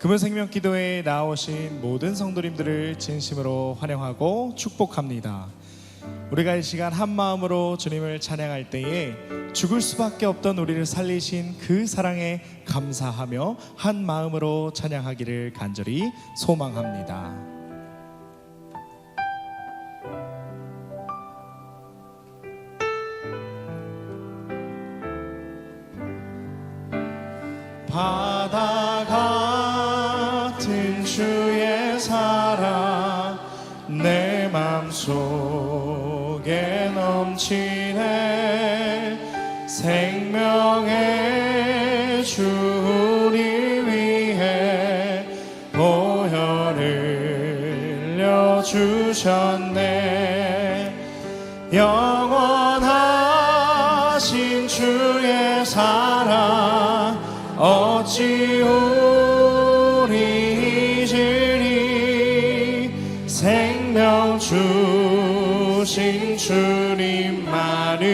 금은 생명 기도회에 나오신 모든 성도님들을 진심으로 환영하고 축복합니다. 우리가 이 시간 한 마음으로 주님을 찬양할 때에 죽을 수밖에 없던 우리를 살리신 그 사랑에 감사하며 한 마음으로 찬양하기를 간절히 소망합니다. 주의 사랑 내 맘속에 넘치네. 생명의 생명 주신 주님만을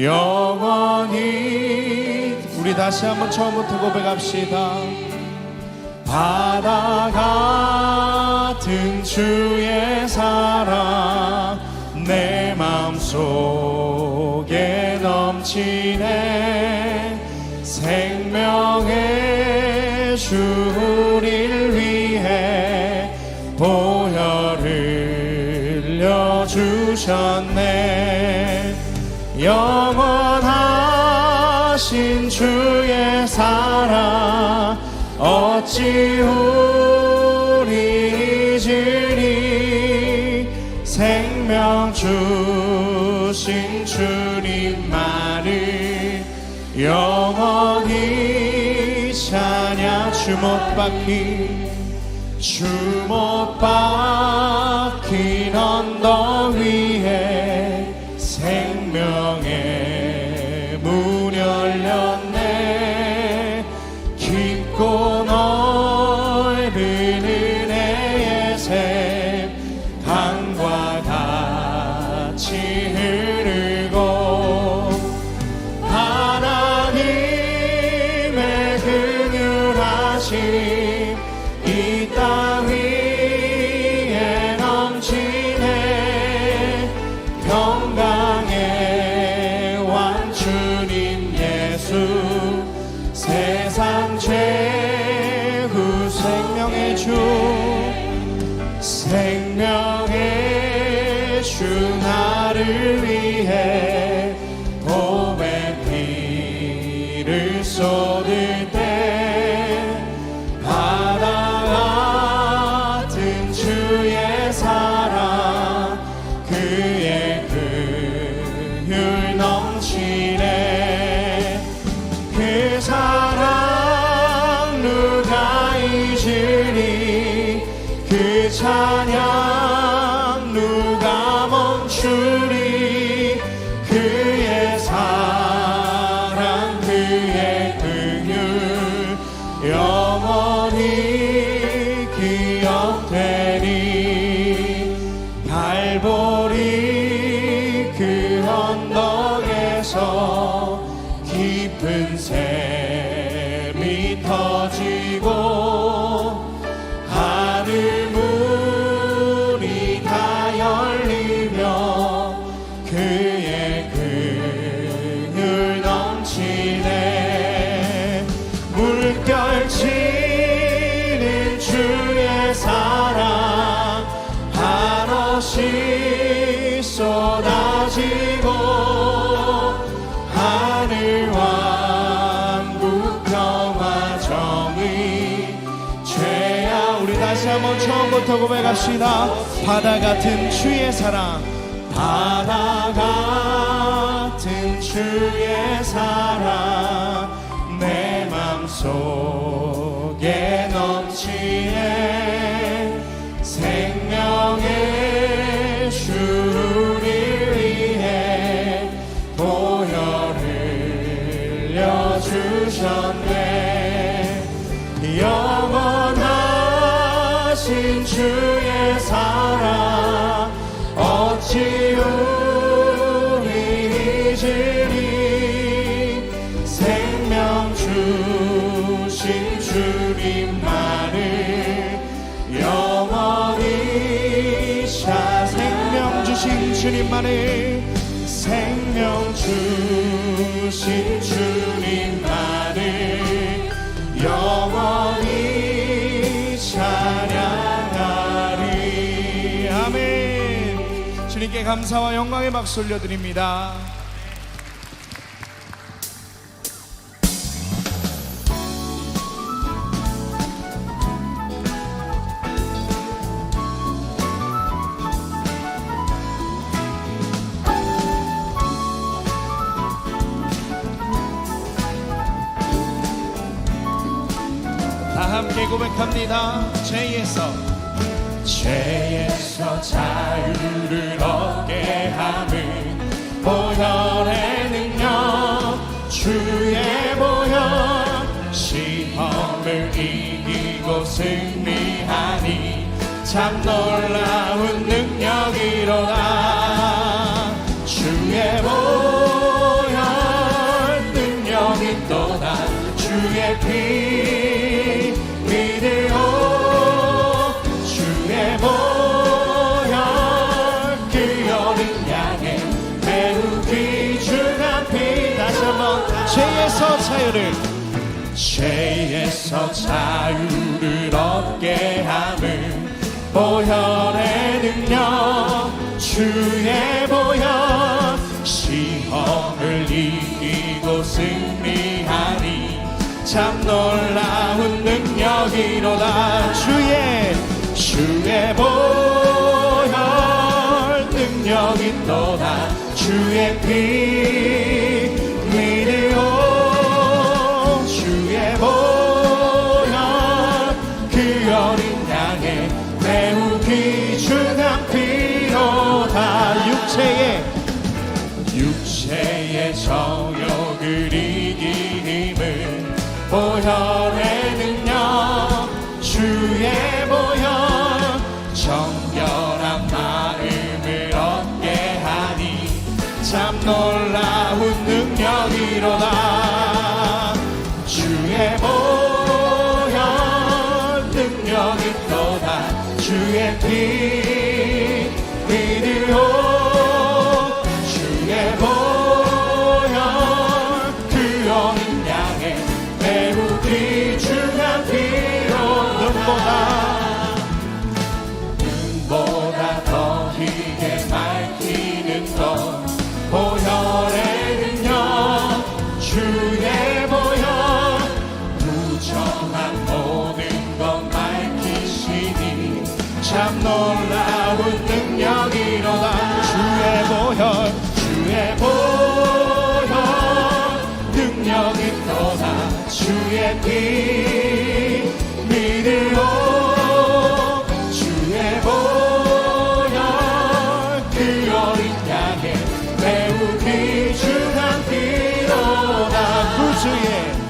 영원히 우리 다시 한번 처음부터 고백합시다. 바다 같은 주의 사랑 내 맘속에 넘치네. 생명의 주를 위해 흘려 주셨네. 영원하신 주의 사랑 어찌 우리 잊으리 생명 주신 주님만을 영원히 찬양 주못 박힌 언덕 위에 찬양 누가 멈추리? 그의 사랑 그의 긍휼 영원히 기억되리 갈보리 그 언덕에서 깊은 샘 처음부터 고백합시다. 바다 같은 주의 사랑. 바다 같은 주의 사랑. 내 맘속에 넘치네. 생명의 주를 위해 보혈을 흘려주셨 주신 주의 어찌 우리 잊으리 생명 주신 주님만을 영원히 샤 생명 주신 주님만을 생명 주신 주님께 감사와 영광의 박수 올려드립니다. 다 함께 고백합니다. 죄에서 죄 참 놀라운 능력이로다. 주의 보혈 능력이 떠나 주의 피 믿으오. 주의 보혈 그 어린 양의 매우 귀중한 피 다시 한번 죄에서 자유를 죄에서 자유를 얻게 함을 보혈의 능력 주의 보혈 시험을 이기고 승리하니 참 놀라운 능력이로다. 주의 주의 보혈 능력이로다. 주의 피 참 놀라운 능력이로다 주의 피 믿으오 주의 보혈 그 어린 양에 매우 귀중한 피로다 구주의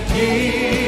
that you.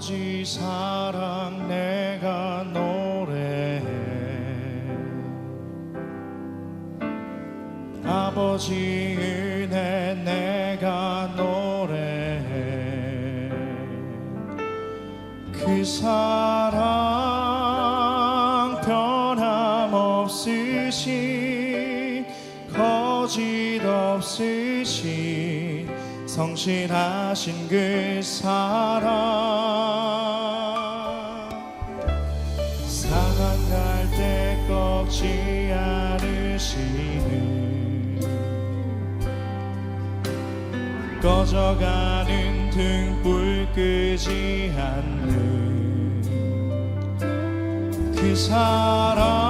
아버지 사랑 내가 노래해. 아버지 은혜 내가 노래해. 그 사랑 변함없으신 성실하신 그 사랑 사랑 갈 때 꺾지 않으시는 꺼져가는 등불 끄지 않는 그 사랑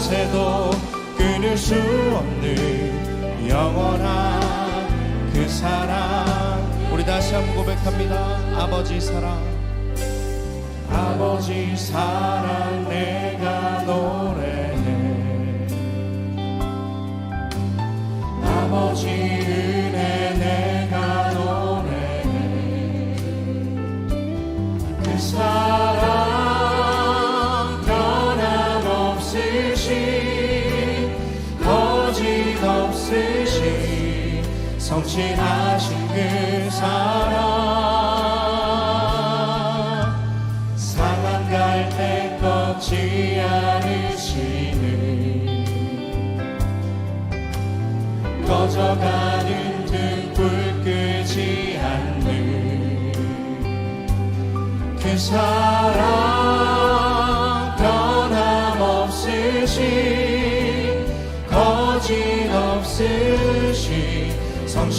권세도 끊을 수 없는 영원한 그 사랑. 우리 다시 한번 고백합니다. 아버지 사랑. 아버지 사랑 내가 노래해. 아버지 성실하신 그 사랑. 상한 갈때 꺾지 않으시는 꺼져가는 등불 끄지 않는 그 사랑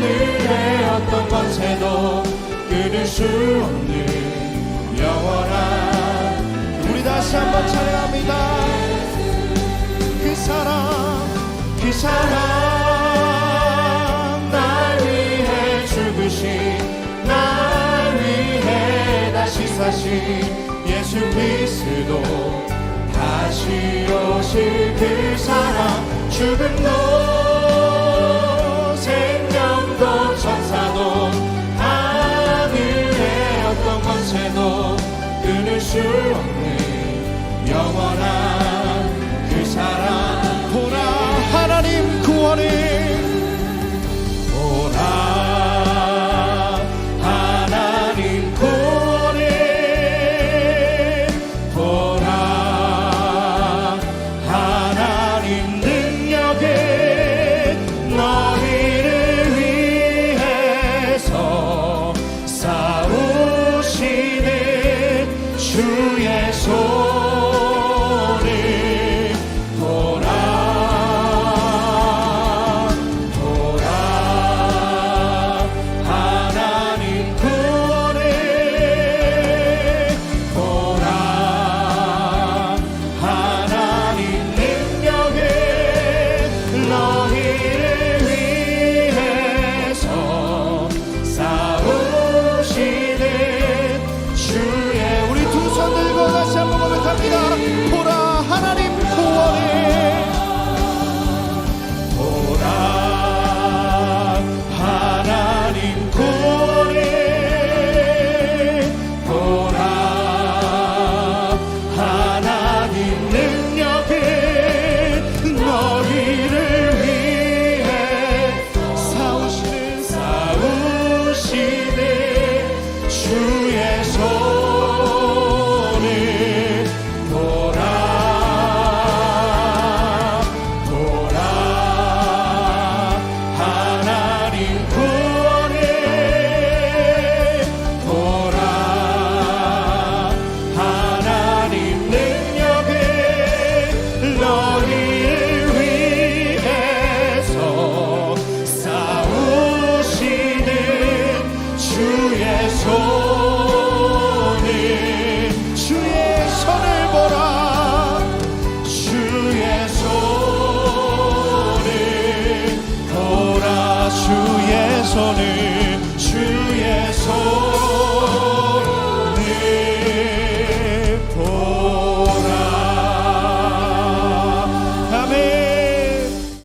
하늘의 어떤 권세도 끊을 수 없는 영원한 우리 다시 한번 찬양합니다. 그 사랑 그 사랑. 날 위해 죽으신 날 위해 다시 사신 예수 그리스도. 다시 오실 그 사랑 죽음도 수 없는 영원한